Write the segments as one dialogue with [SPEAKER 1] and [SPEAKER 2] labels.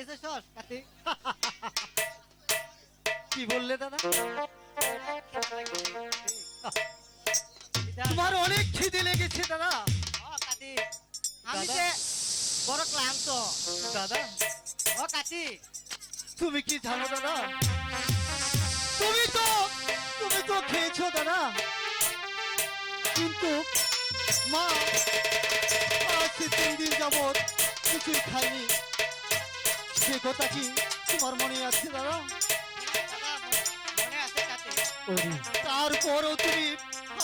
[SPEAKER 1] খাবার নিয়ে
[SPEAKER 2] কি বললে দাদা? তোমার অনেক খিদে লেগেছে দাদা।
[SPEAKER 1] আমি যে বড় ক্লান্ত।
[SPEAKER 2] দাদা।
[SPEAKER 1] ও কার্তিক
[SPEAKER 2] তুমি কি জানো দাদা? তুমি তো তুমি তো খেয়েছো দাদা। কিন্তু মা আজ তিন দিন কিছুই খাইনি। সে কথা কি তোমার মনে আছে দাদা? তারপরও তুমি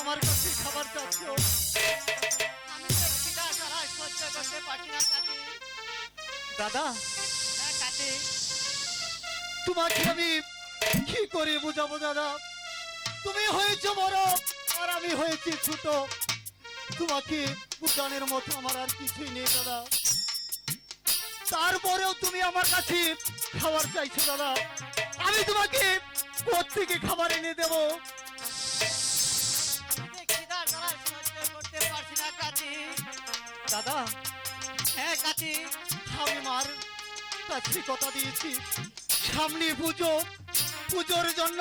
[SPEAKER 2] আমার কাছে খাবার চাচ্ছ? দাদা তোমাকে আমি কি করে বুঝাবো দাদা? তুমি হয়েছো বড় আর আমি হয়েছি ছোট। তোমাকে বুঝানোর মতো আমার আর কিছুই নেই দাদা। তারপরেও তুমি আমার কাছে খাবার চাইছো দাদা। আমি তোমাকে থেকে খাবার এনে দেব। দাদা
[SPEAKER 1] হ্যাঁ কার্তিক
[SPEAKER 2] আমি মার কাছে কথা দিয়েছি। সামনে পুজো পুজোর জন্য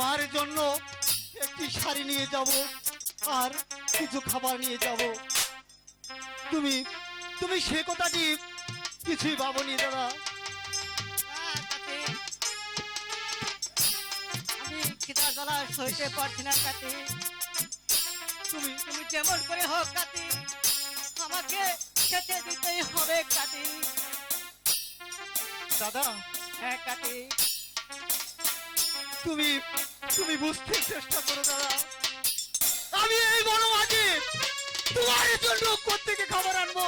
[SPEAKER 2] মার জন্য একটি শাড়ি নিয়ে যাব আর কিছু খাবার নিয়ে যাব। তুমি তুমি সে কথাটি কিছুই ভাবনি দাদা
[SPEAKER 1] আমি সইতে পারছি না
[SPEAKER 2] তুমি
[SPEAKER 1] তুমি যেমন করে হোক আমাকে খেতে দিতেই হবে
[SPEAKER 2] দাদা?
[SPEAKER 1] হ্যাঁ
[SPEAKER 2] তুমি তুমি বুঝতে চেষ্টা করো দাদা। আমি এই মাঝে তোমার জন্য কোথেকে খাবার আনব।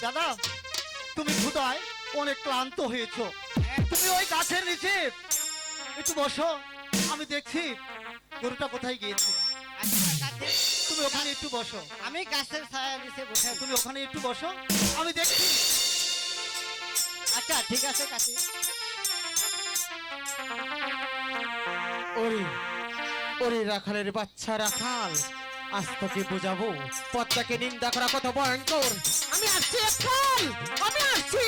[SPEAKER 2] দাদা তুমি ক্ষুদায় অনেক ক্লান্ত হয়েছো।
[SPEAKER 1] হ্যাঁ,
[SPEAKER 2] তুমি ওই গাছের নিচে। একটু বসো আমি দেখছি গরুটা কোথায় গিয়েছে। তুমি ওখানে একটু বসো।
[SPEAKER 1] আমি গাছের ছায়া নিচে বসে
[SPEAKER 2] তুমি ওখানে একটু বসো আমি দেখছি।
[SPEAKER 1] আচ্ছা ঠিক আছে কার্তিক
[SPEAKER 3] ওরে ওরে রাখালের বাচ্চা রাখাল। আজ তোকে বোঝাবো পদ্মাকে নিন্দা করা কত ভয়ঙ্কর। আমি আসছি এখন আমি আসছি।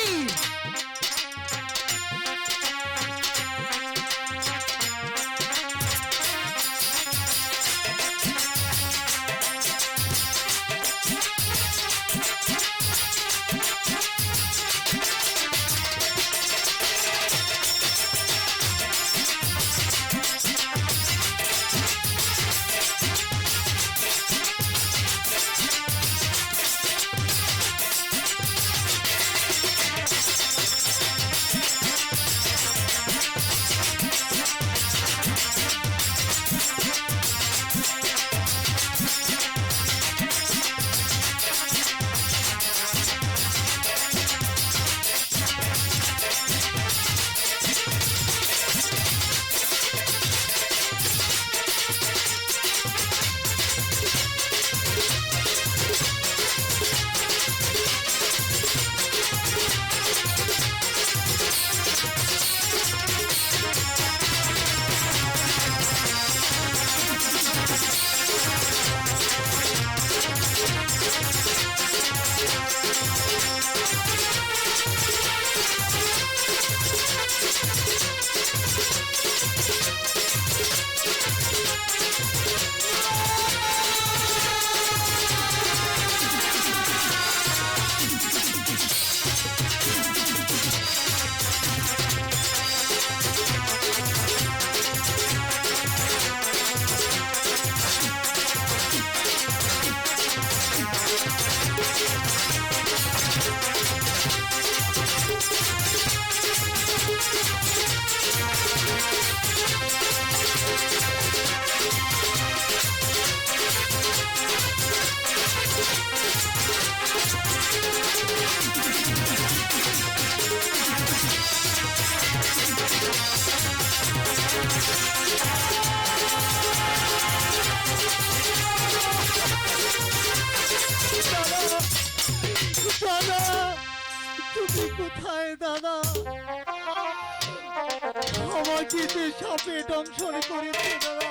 [SPEAKER 2] আমাকে যে সাপে দংশন করেছে দাদা।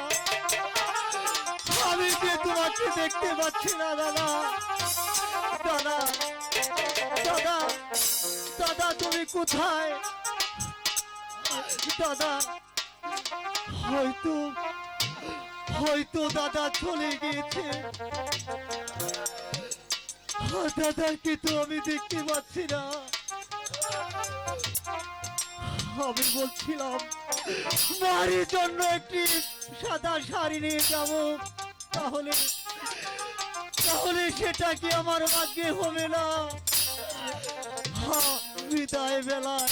[SPEAKER 2] আমি যে তোমাকে দেখতে পাচ্ছি না, দাদা। দাদা দাদা দাদা, তুমি কোথায়? দাদা, হয়তো হয়তো দাদা চলে গিয়েছে। দাদাকে তো আমি দেখতে পাচ্ছি না। আমি বলছিলাম। বাড়ির জন্য একটি সাদা শাড়ি নিয়ে যাব। তাহলে তাহলে সেটা কি আমার ভাগ্যে হবে না? বিদায় বেলায়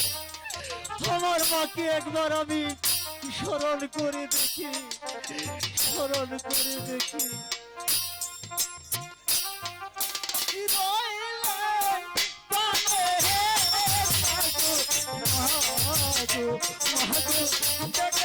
[SPEAKER 2] আমার মাকে একবার আমি স্মরণ করে দেখি। স্মরণ করে দেখি। महतो महतो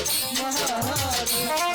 [SPEAKER 2] হরি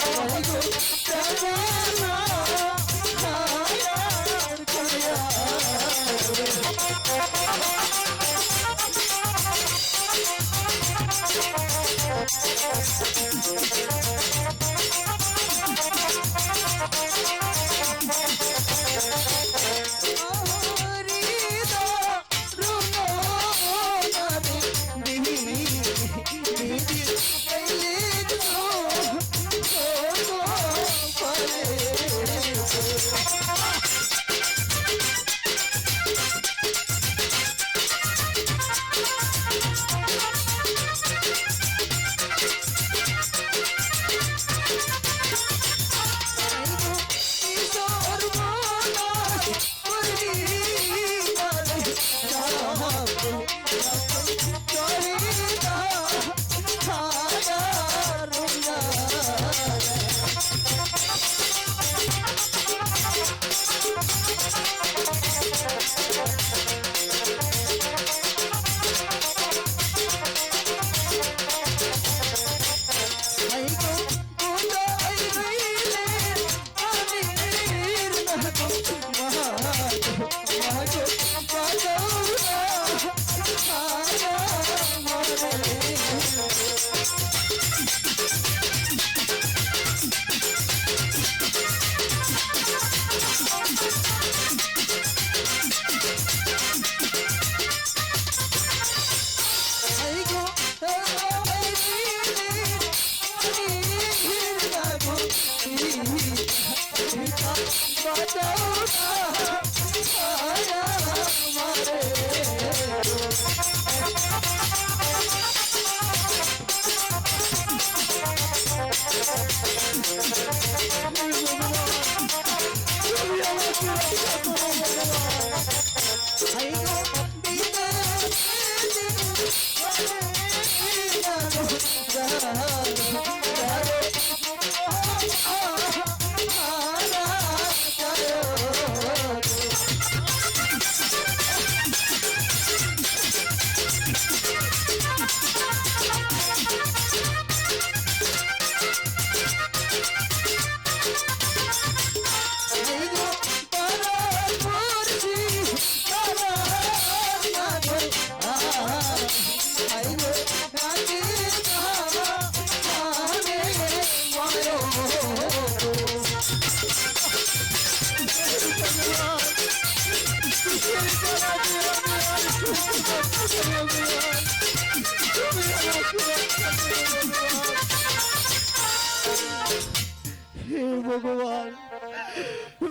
[SPEAKER 2] হে ভগবান,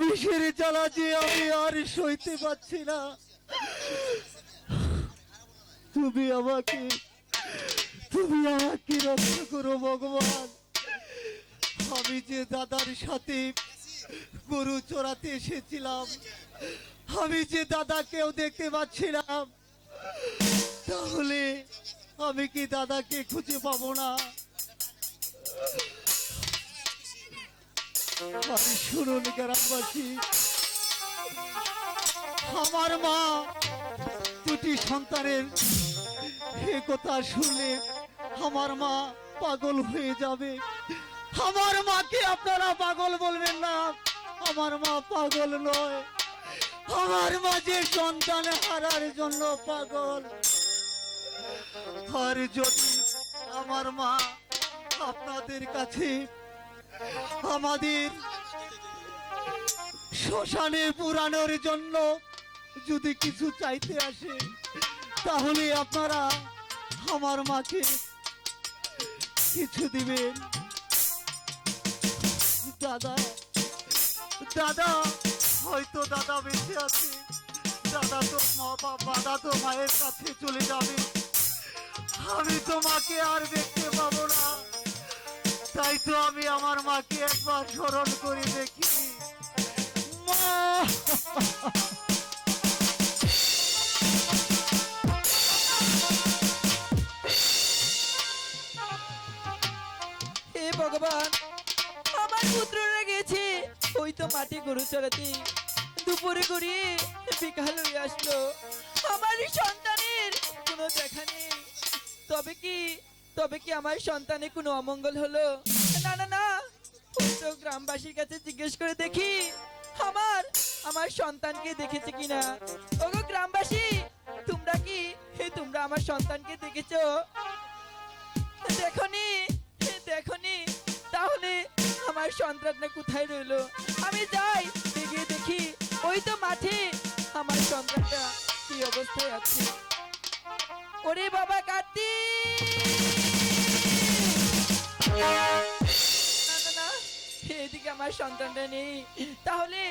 [SPEAKER 2] বিষের জ্বালা যে আমি আর সইতে পারছি না। তুমি আমাকে তুমি আমাকে রক্ষা করো ভগবান। আমি যে দাদার সাথে গরু চড়াতে এসেছিলাম, আমি যে দাদাকেও দেখতে পাচ্ছিলাম তাহলে আমি কি দাদাকে খুঁজে পাবো না? শুনুন, গ্রামবাসী। আমার মা দুটি সন্তানের, এ কথা শুনলে আমার মা পাগল হয়ে যাবে। আমার মাকে আপনারা পাগল বলবেন না, আমার মা পাগল নয়। আমার মাঝে সন্তান হারার জন্য পাগল। আর যদি আমার মা আপনাদের কাছে আমাদের শ্মশানে পুরানোর জন্য যদি কিছু চাইতে আসে, তাহলে আপনারা আমার মাকে কিছু দিবেন। দাদা দাদা হয়তো দাদা বেঁচে আছে। দাদা তো মা বাবা, দাদা তো মায়ের কাছে চলে যাবে। আমি তো মাকে আর দেখতে পাবো না। তাই তো আমি আমার মাকে একবার স্মরণ করে দেখি। মা!
[SPEAKER 1] ভগবান মাটি গরু চড়াতে দুপুরে গড়িয়ে বিকাল হয়ে আসলো। আমার সন্তানের কোনো দেখা নেই। তবে কি তবে কি আমার সন্তানের কোনো অমঙ্গল হলো? না না না। তো গ্রামবাসীর কাছে জিজ্ঞেস করে দেখি, আমার আমার সন্তানকে দেখেছে কিনা? ওগো গ্রামবাসী, তোমরা কি, হে তোমরা আমার সন্তানকে দেখেছ? দেখনি দেখনি। তাহলে আমার সন্তানটা কোথায় রইল? আমি যাই এগিয়ে দেখি। ওই তো মাঠে আমার সন্তানটা কি অবস্থায় আছে? ওরে বাবা না, এদিকে আমার সন্তানটা নেই। তাহলে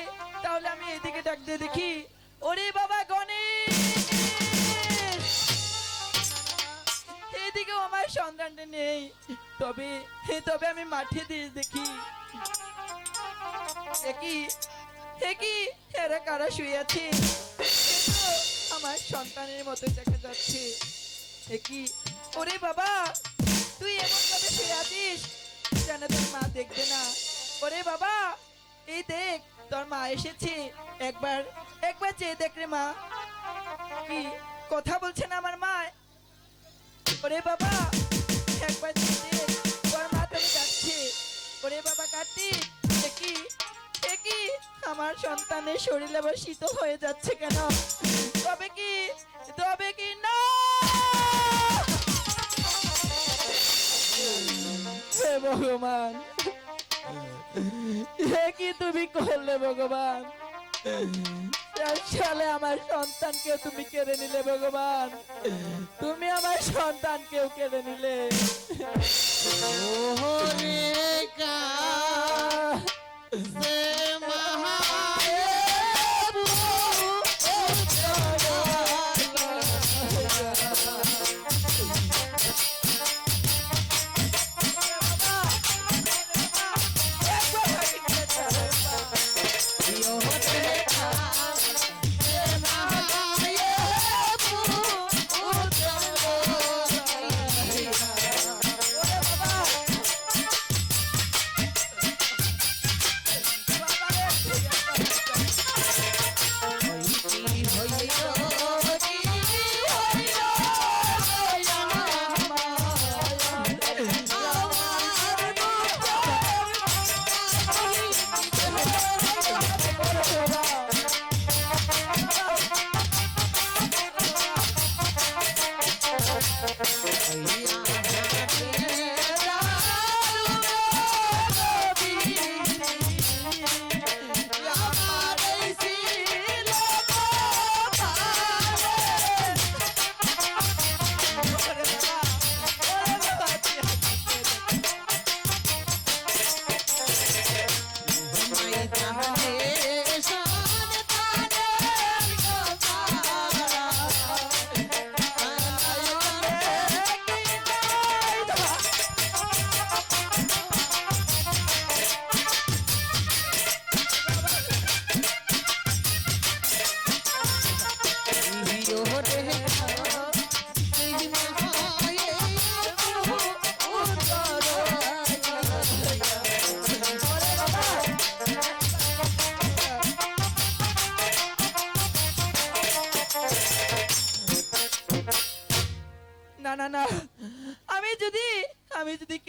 [SPEAKER 1] তাহলে আমি এদিকে ডাক দিয়ে দেখি। ওরে বাবা, গণেশ! এদিকেও আমার সন্তানটা নেই। তবে, হে তবে আমি মাঠে দিয়ে দেখি। একই একই এরা কারা শুয়ে আছে? আমার সন্তানের মতো দেখা যাচ্ছে। একই ওরে বাবা, তুই এমন ভাবে শুয়ে আছিস? যেন তোর মা দেখবে না। ওরে বাবা, এই দেখ, তোর মা এসেছে। একবার একবার চেয়ে দেখ রে মা। কি, কথা বলছে না আমার মা ওরে বাবা, একবার চেয়ে দেখ তোর মা তোকে যাচ্ছে। ওরে বাবা কার্তিক, দেখি দেখি, আমার সন্তানের শরীর আবার শীতল হয়ে যাচ্ছে কেন? তবে কি তবে কি না? হে ভগবান, হে কি তুমি করলে ভগবান? তেরো সালে আমার সন্তানকে তুমি কেড়ে নিলে ভগবান। তুমি আমার সন্তানকেও কেড়ে নিলে। ওহরে কা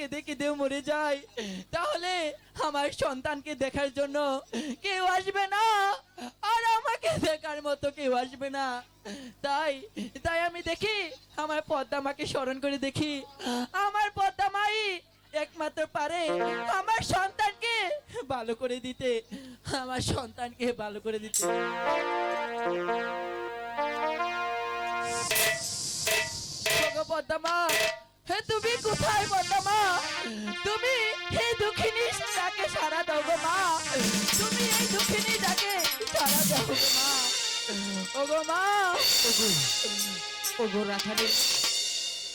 [SPEAKER 1] কেঁদে কেঁদেও মরে যাই তাহলে আমার সন্তানকে দেখার জন্য কেউ আসবে না। আর আমাকে দেখার মতো কেউ আসবে না। তাই তাই আমি দেখি, আমার পদ্মা মাকে স্মরণ করে দেখি। আমার পদ্মা মাই একমাত্র পারে আমার সন্তানকে ভালো করে দিতে। আমার সন্তানকে ভালো করে দিতে। ওগো মা। ওগো
[SPEAKER 4] ওগো রাখালের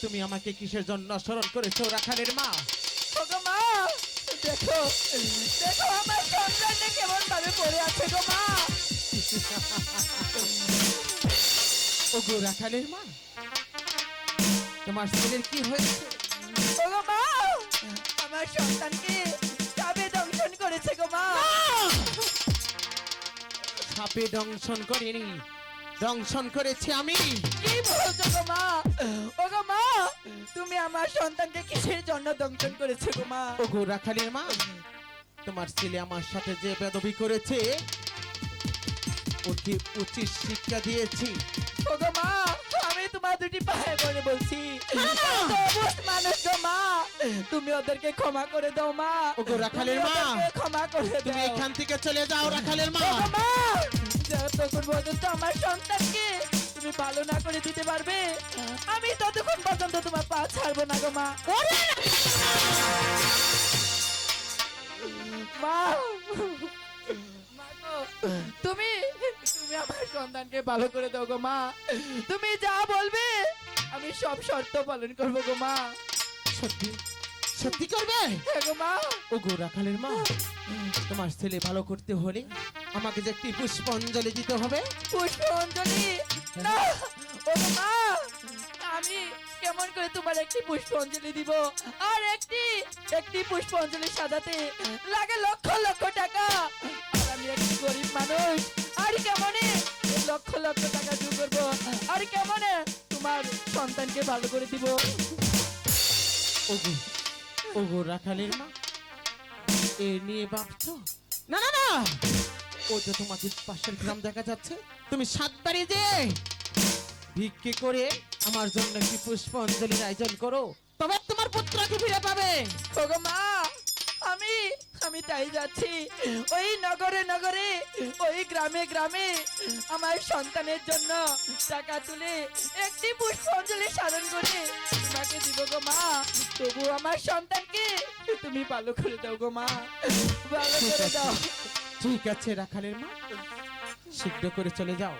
[SPEAKER 4] তুমি আমাকে কিসের জন্য স্মরণ করেছ রাখালের মা?
[SPEAKER 1] ওগো মা দেখো দেখো আমার সন্তানটা কেমন ভাবে পড়ে আছে গো মা।
[SPEAKER 4] ওগো রাখালের মা তোমার ছেলের কি হয়েছে?
[SPEAKER 1] ওগো মা আমার সন্তানকে
[SPEAKER 4] সাপে দংশন করেনি দংশন করেছি আমি।
[SPEAKER 1] কি বলছো গো মা? ও গো মা তুমি আমার সন্তানকে কিসের জন্য দংশন করেছ গো মা?
[SPEAKER 4] ও গো রাখালের মা তোমার ছেলে আমার সাথে যে বেদবি করেছে অতি উচিত শিক্ষা দিয়েছি।
[SPEAKER 1] ও গো মা দুটি পায়ে পড়ে বলছি মানুষ গো মা। তুমি ওদেরকে ক্ষমা করে দাও মা।
[SPEAKER 4] ওগো রাখালের মা।
[SPEAKER 1] ক্ষমা করে
[SPEAKER 4] তুমি এখান থেকে চলে যাও রাখালের মা।
[SPEAKER 1] মা যতক্ষণ পর্যন্ত আমার সন্তানকে তুমি ভালো না করে দিতে পারবে আমি ততক্ষণ পর্যন্ত তোমার পা ছাড়বো না গো মা। মা আমার সন্তানকে ভালো করে দাও গো মা। তুমি যা বলবে আমি সব শর্ত পালন করব গো মা।
[SPEAKER 4] সত্যি? সত্যি করবে?
[SPEAKER 1] হ্যাঁ গো মা।
[SPEAKER 4] ওগো রাখালের মা তোমার ছেলে ভালো করতে হলে আমাকে যে একটি পুষ্পাঞ্জলি দিতে হবে।
[SPEAKER 1] পুষ্পাঞ্জলি? না ও মা আমি কেমন করে তোমার একটি পুষ্পাঞ্জলি দিব? আর একটি একটি পুষ্পাঞ্জলি সাজাতে লাগে লক্ষ লক্ষ টাকা। আর আমি একটি গরিব মানুষ আর কেমনে? লক্ষ লক্ষ টাকা জু করব। আর কেমনে? তোমার সন্তানকে ভালো করে দিব।
[SPEAKER 4] ওগো ওগো রাখালের মা এ নিয়ে ভাবছ? না না না। ও যে তোমাকে পাশের গ্রাম দেখা যাচ্ছে তুমি সাতবারে যে ভিক্ষে করে আমার জন্য একটি পুষ্পাঞ্জলির আয়োজন করো তবে তোমার পুত্রকে ফিরে পাবে।
[SPEAKER 1] ওগো মা আমি তাই যাচ্ছি। ওই নগরে নগরে, ওই গ্রামে গ্রামে আমার সন্তানের জন্য টাকা তুলে একটি পুষ্পাঞ্জলি সাধন করে তোমাকে দিব গো মা। তবু আমার সন্তানকে তুমি ভালো করে দাও গো মা। ভালো করে দাও।
[SPEAKER 4] ঠিক আছে রাখালের মা, শীঘ্র করে চলে যাও।